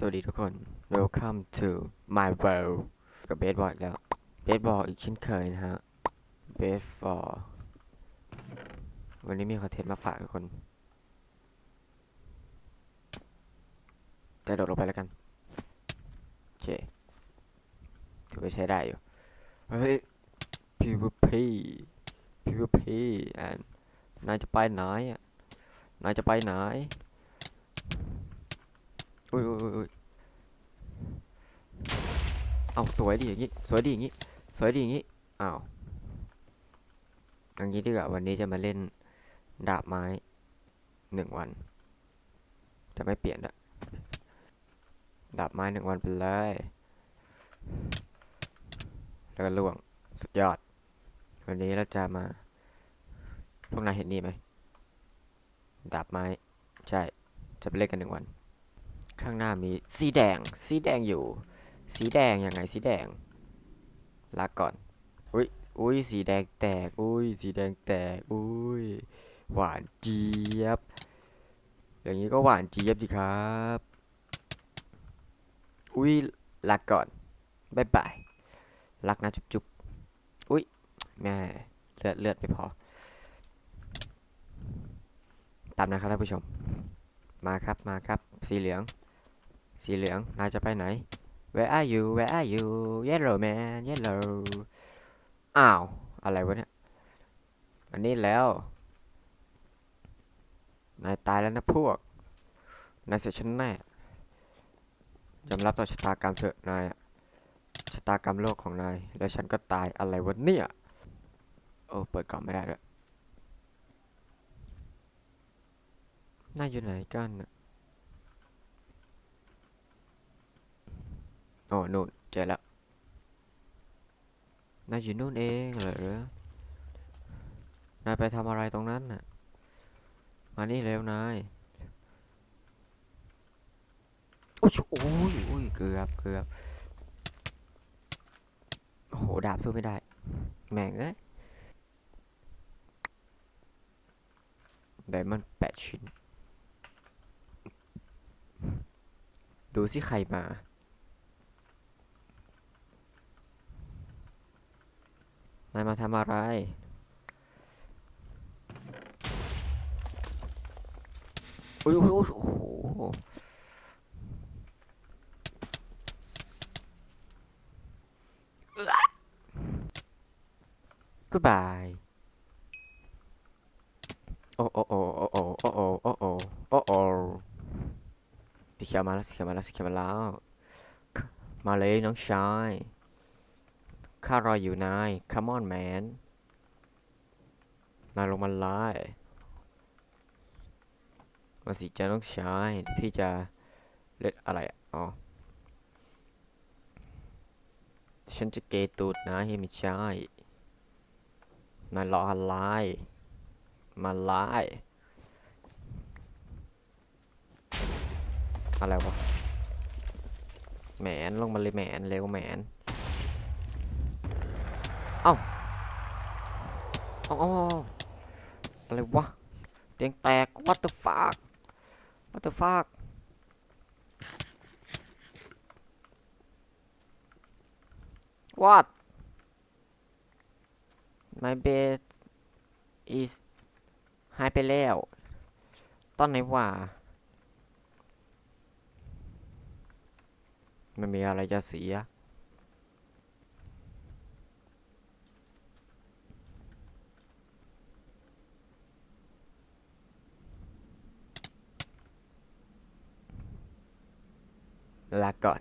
สวัสดีทุกคน Welcome to my world กับเบสบอลอีกแล้ว เบสบอลอีกเช่นเคยนะฮะ เบสบอลวันนี้มีคอนเทนต์มาฝากทุกคนจะโดดลงไปแล้วกัน โอเค ถือว่าใช้ได้อยู่ เฮ้ย PVP PVP and นายจะไปไหนอะนายจะไปไหน อุ้ยอุ้ยอุ้ยอุ้ยเอาสวยดีอย่างงี้สวยดีอย่างงี้สวยดีอย่างงี้อ้าวอย่างงี้ดีกว่าวันนี้จะมาเล่นดาบไม้หนึ่งวัน จะไม่เปลี่ยนละดาบไม้หนึ่งวันไปเลยแล้วก็ล่วงสุดยอด วันนี้เราจะมา พวกนายเห็นนี่ไหมดาบไม้ ใช่ จะไปเล่นกันหนึ่งวัน ข้างหน้ามีสีแดง สีแดงอยู่ สีแดงยังไงสีแดงลาก่อน อุ้ยอุ้ยสีแดงแตก อุ้ยสีแดงแตก อุ้ยหวานเจี๊ยบ อย่างนี้ก็หวานเจี๊ยบดีครับ อุ้ยลาก่อนบายบายรักนะจุ๊บจุ๊บอุ้ยแม่เลือดเลือดไม่พอ ตามนะครับท่านผู้ชม มาครับมาครับ สีเหลือง สีเหลือง นายจะไปไหน Where are you Where are you Yellow man Yellow อ้าว อะไรวะเนี่ย อันนี้แล้ว นายตายแล้วนะพวก นายเสียฉันแน่ยอมรับต่อชะตากรรมเถอะนายชะตากรรมโลกของนาย แล้วฉันก็ตายอะไรวะเนี่ย โอ้ เปิดกล่องไม่ได้ด้วยนายอยู่ไหนกันนะ โอ้นู่นเจอแล้วนายอยู่นู่นเองเหรอนายไปทำอะไรตรงนั้นน่ะ มานี่เร็วนาย โอ้ยโอ้ยโอ้ยเกือบเกือบโอ้โห ดาบสู้ไม่ได้ แม่งเอ้ยไดมอนด์แปดชิ้น ดูสิใครมา นายมาทำอะไร โอ้ยอุ้ยอุ้ยโอ้โห Goodbye โอ้โอ้โอ้โอ้โอ้โอ้โอ้โอ้โอ้โอ้โอ้สีเขียวมาแล้วสีเขียวมาแล้วสีเขียวมาแล้ว มาเลยน้องชาย ข้ารออยู่นาย come on man นายลงมาไล่มาสิจ้าน้องใชายเดี๋ยวพี่จะเล่นอะไรอ๋อฉันจะเกยตูดนะเฮ้ไม่ใช่นายรออะไรมาไล่อะไรวะแหมนลงมาเลยแหมนเร็วแหมน เอ้าเอ้าเอาเอ้าอะไรวะเตียงแตก what the fuck what the fuck what my bed is หายไปแล้ว ตอนไหนวะไม่มีอะไรจะเสีย ลาก่อน